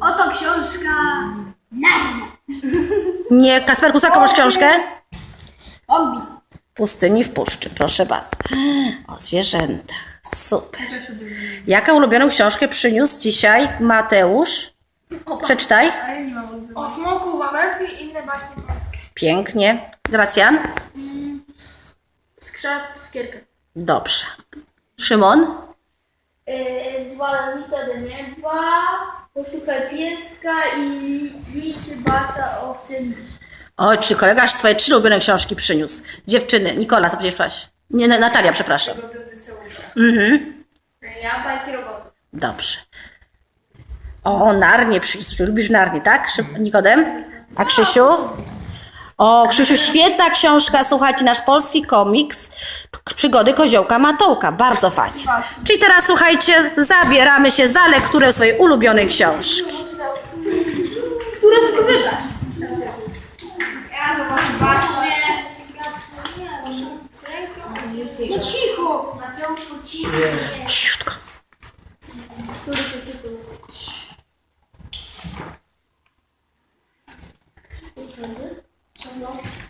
Oto książka Narnia. Nie, Kasperku, jaką masz książkę? Ombi. Pustyni w puszczy, proszę bardzo. O zwierzętach. Super. Jaką ulubioną książkę przyniósł dzisiaj Mateusz? Przeczytaj. O smoku wawelskim i inne baśnie polskie. Pięknie. Gracjan? Skrzat, skierkę. Dobrze. Szymon? Yy, Zwolnica do nieba, poszukaj pieska i liczy baca o syn. Oj, czyli kolega swoje trzy ulubione książki przyniósł. Dziewczyny. Nikola, co powiedziałaś? Nie, Na- Natalia, przepraszam. Ja bajki robotów. Dobrze. O, Narnię przyniósł. Lubisz Narnię, tak? Nikodem? A Krzysiu? O, Krzysiu, świetna książka, słuchajcie, nasz polski komiks Przygody Koziołka Matołka. Bardzo fajnie. Czyli teraz, słuchajcie, zabieramy się za lekturę swojej ulubionej książki. Które skrywać? Ja zobaczę. No cicho! Mateuszku. Cichutko. Który to tytuł? no.